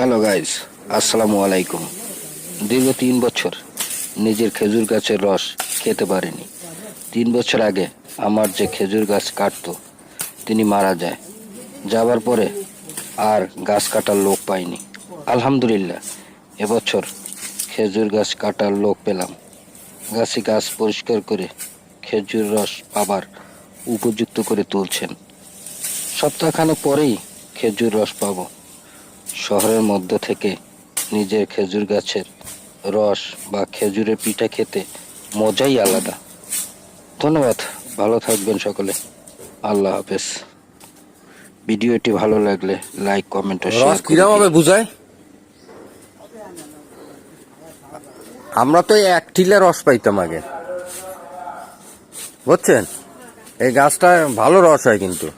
Hello guys আসসালামু আলাইকুম দীর্ঘ তিন বছর নিজের খেজুর গাছের রস খেতে পারিনি। তিন বছর আগে আমার যে খেজুর গাছ কাটতো, তিনি মারা যায়। যাবার পরে আর গাছ কাটার লোক পাইনি। আলহামদুলিল্লাহ, এবছর খেজুর গাছ কাটার লোক পেলাম। গাছে গাছ পরিষ্কার করে খেজুর রস পাবার উপযুক্ত করে তুলছেন। সপ্তাহখানেক পরেই খেজুর রস পাবো। শহরের মধ্য থেকে নিজের খেজুর গাছের রস বা খেজুরের পিঠা খেতে মজাই আলাদা। ধন্যবাদ, ভালো থাকবেন সকলে। আল্লাহ হাফেজ। ভিডিওটি ভালো লাগলে লাইক, কমেন্ট হবে বুঝায় আমরা তো এক টিলে রস পাইতাম আগে। বুঝছেন? এই গাছটা ভালো রস হয় কিন্তু।